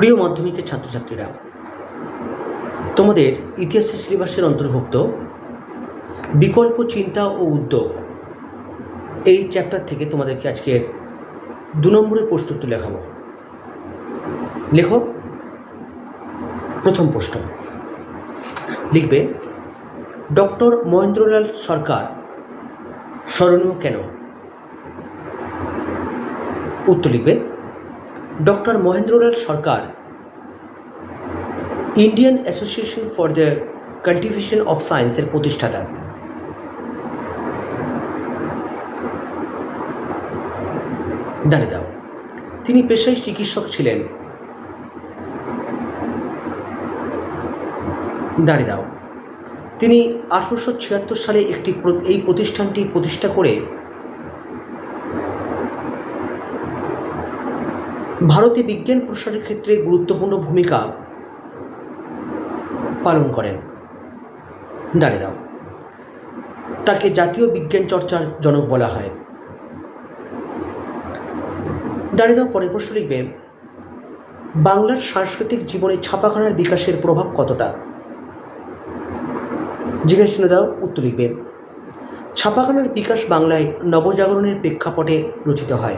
প্রিয় মাধ্যমিকের ছাত্রছাত্রীরা, তোমাদের ইতিহাসের সিলেবাসের অন্তর্ভুক্ত বিকল্প চিন্তা ও উদ্যোগ এই চ্যাপ্টার থেকে তোমাদেরকে আজকে দু নম্বরের প্রশ্নোত্তর লেখাবো। লেখো। প্রথম প্রশ্ন। লিখবে, ডক্টর মহেন্দ্রলাল সরকার স্মরণীয় কেন? উত্তর লিখবে doctor Mahendralal Sarkar. Indian association for the cultivation of সায়েন্সের প্রতিষ্ঠাতা। দাঁড়িয়ে দাও। তিনি পেশায় চিকিৎসক ছিলেন। দাঁড়িয়ে দাও। তিনি আঠারোশো ছিয়াত্তর সালে একটি এই প্রতিষ্ঠানটি প্রতিষ্ঠা করে ভারতে বিজ্ঞান প্রসারের ক্ষেত্রে গুরুত্বপূর্ণ ভূমিকা পালন করেন। দাঁড়িয়ে তাকে জাতীয় বিজ্ঞান চর্চার জনক বলা হয়। দাঁড়িয়ে দাও, পরের প্রশ্ন লিখবে। বাংলার সাংস্কৃতিক জীবনে ছাপাখানার বিকাশের প্রভাব কতটা? জিজ্ঞাসা দাও, উত্তর লিখবে। ছাপাখানার বিকাশ বাংলায় নবজাগরণের প্রেক্ষাপটে রচিত হয়।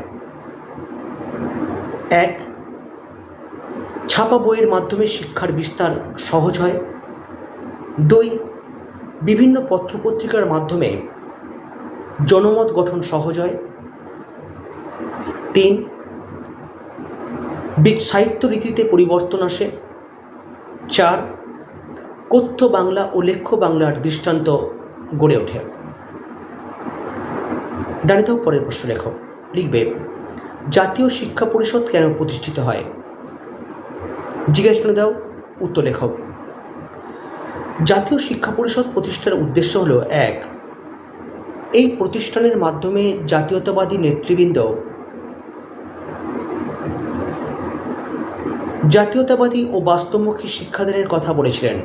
এক, ছাপা বইয়ের মাধ্যমে শিক্ষার বিস্তার সহজ হয়। দুই, বিভিন্ন পত্রপত্রিকার মাধ্যমে জনমত গঠন সহজ হয়। তিন সাহিত্য রীতিতে পরিবর্তন আসে। চার, কথ্য বাংলা ও লেখ্য বাংলার দৃষ্টান্ত গড়ে ওঠে। দাঁড়িয়ে পরের প্রশ্ন লেখো। লিখবে জাতীয় শিক্ষা পরিষদ কেন প্রতিষ্ঠিত হয়? জিজ্ঞেস করে দাও উত্তর লেখো জাতীয় শিক্ষা পরিষদ প্রতিষ্ঠার উদ্দেশ্য হলো এক, এই প্রতিষ্ঠানের মাধ্যমে জাতীয়তাবাদী নেতৃবৃন্দ জাতীয়তাবাদী ও বাস্তবমুখী শিক্ষাদানের কথা বলেছিলেন।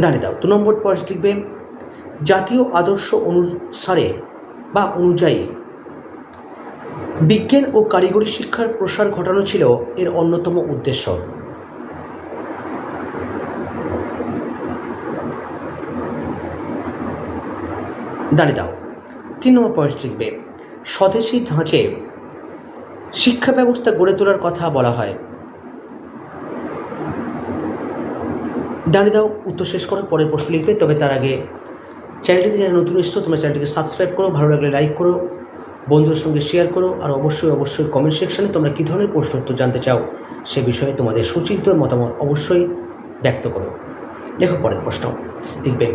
দাঁড়িয়ে দাও, দু নম্বর পয়েন্ট লিখবে, জাতীয় আদর্শ অনুসারে বা অনুযায়ী। বিজ্ঞান ও কারিগরি শিক্ষার প্রসার ঘটানো ছিল এর অন্যতম উদ্দেশ্য। দাঁড়িয়ে দাও। তিন নম্বর পয়েন্ট লিখবে। স্বদেশী ধাঁচে শিক্ষা ব্যবস্থা গড়ে তোলার কথা বলা হয়। দাঁড়িয়ে দাও, উত্তর শেষ করো পরের প্রশ্ন লিখবে, তবে তার আগে চ্যানেলটিতে যারা নতুন এসছো, তোমরা চ্যানেলটিকে সাবস্ক্রাইব করো, ভালো লাগলে লাইক করো, বন্ধুদের সঙ্গে শেয়ার করো, আর অবশ্যই অবশ্যই কমেন্ট সেকশনে তোমরা কী ধরনের প্রশ্ন উত্তর জানতে চাও, সে বিষয়ে তোমাদের সুচিন্ত মতামত অবশ্যই ব্যক্ত করো। লেখো পরের প্রশ্ন লিখবে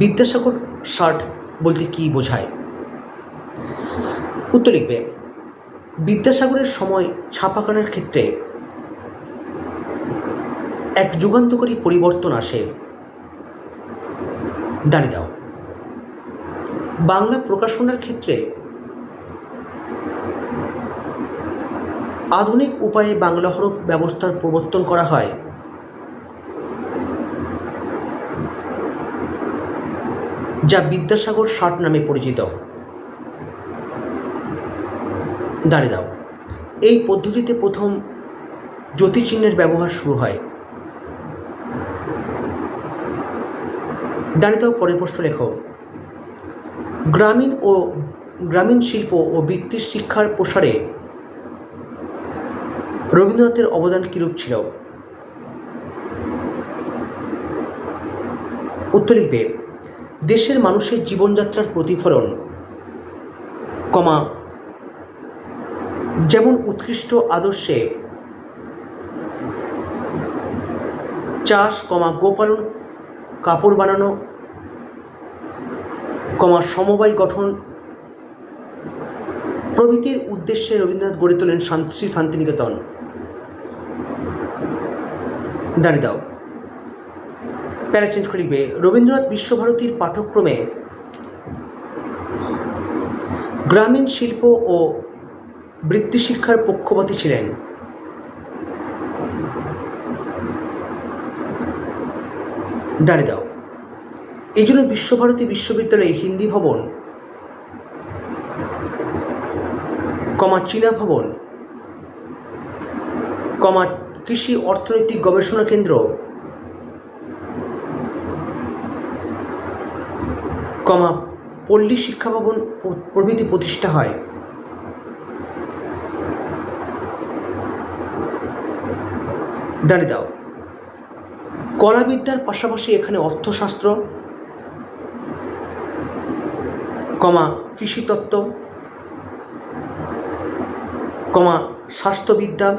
বিদ্যাসাগর শার্ট বলতে কী বোঝায়? উত্তর লিখবে, বিদ্যাসাগরের সময় ছাপাখানার ক্ষেত্রে এক যুগান্তকারী পরিবর্তন আসে। দাঁড়িয়ে দাও। বাংলা প্রকাশনার ক্ষেত্রে আধুনিক উপায়ে বাংলা হরফ ব্যবস্থার প্রবর্তন করা হয়। যা বিদ্যাসাগর ষাট নামে পরিচিত। দাঁড়িয়ে দাও। এই পদ্ধতিতে প্রথম জ্যোতিচিহ্নের ব্যবহার শুরু হয়। দাঁড়িয়ে দাও, পরের প্রশ্ন লেখো। গ্রামীণ ও গ্রামীণ শিল্প ও বৃত্তির শিক্ষার প্রসারে রবীন্দ্রনাথের অবদান কিরূপ ছিল? উত্তর লিখবে, দেশের মানুষের জীবনযাত্রার প্রতিফলন, কমা, যেমন উৎকৃষ্ট আদর্শে চাষ, কমা, গোপালন, কাপড় বানানো কমা সমবায় গঠন প্রভৃতির উদ্দেশ্যে রবীন্দ্রনাথ গড়ে তোলেন শ্রী শান্তিনিকেতন। দাঁড়িয়ে দাও। প্যারা চেঞ্জ করে লিখবে, রবীন্দ্রনাথ বিশ্বভারতীর পাঠক্রমে গ্রামীণ শিল্প ও বৃত্তি শিক্ষার পক্ষপাতী ছিলেন। দাঁড়িয়ে দাও। এই জন্য বিশ্বভারতী বিশ্ববিদ্যালয়ে হিন্দি ভবন, কমা চীনা ভবন, কমা কৃষি অর্থনৈতিক গবেষণা কেন্দ্র, কমা পল্লী শিক্ষা ভবন প্রভৃতি প্রতিষ্ঠা হয়। দাঁড়িয়ে দাও। কলাবিদ্যার পাশাপাশি এখানে অর্থশাস্ত্র কমা কৃষিতত্ত্ব, কমা স্বাস্থ্যবিদ্যা,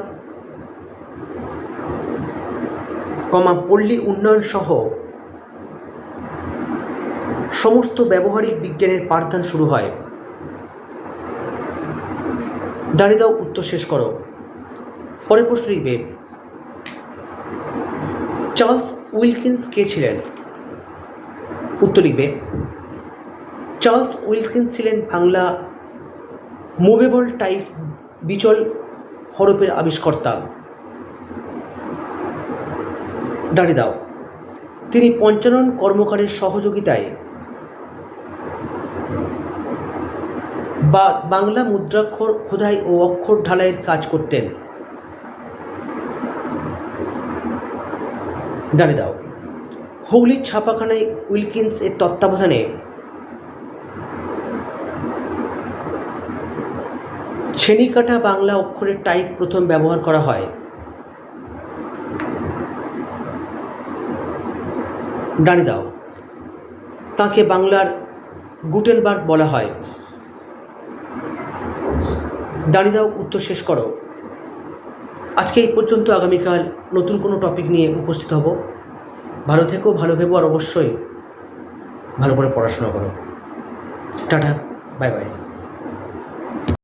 কমা পল্লী উন্নয়ন সহ সমস্ত ব্যবহারিক বিজ্ঞানের পাঠদান শুরু হয়। দাঁড়িয়ে দাও, উত্তর শেষ করো। পরের প্রশ্ন লিখবে, চার্লস উইলকিন্স কে ছিলেন? উত্তর লিখবে চার্লস উইলকিন্স ছিলেন বাংলা মুভেবল টাইপ বিচল হরফের আবিষ্কর্তা। দাও। তিনি পঞ্চানন কর্মকারের সহযোগিতায় বা বাংলা মুদ্রাক্ষর খোদাই ও অক্ষর ঢালাইয়ের কাজ করতেন। দাঁড়িয়ে দাও। হুগলির ছাপাখানায় উইলকিন্স এর তত্ত্বাবধানে ছেনিকাটা বাংলা অক্ষরের টাইপ প্রথম ব্যবহার করা হয়। দাও। তাকে বাংলার গুটেনবার্গ বলা হয়। দাঁড়িয়ে দাও, উত্তর শেষ করো। আজকে এই পর্যন্ত আগামীকাল নতুন কোনো টপিক নিয়ে উপস্থিত হব। ভালো থেকো, ভালো ভেবো, আর অবশ্যই ভালো করে পড়াশোনা করো। Tata, bye bye.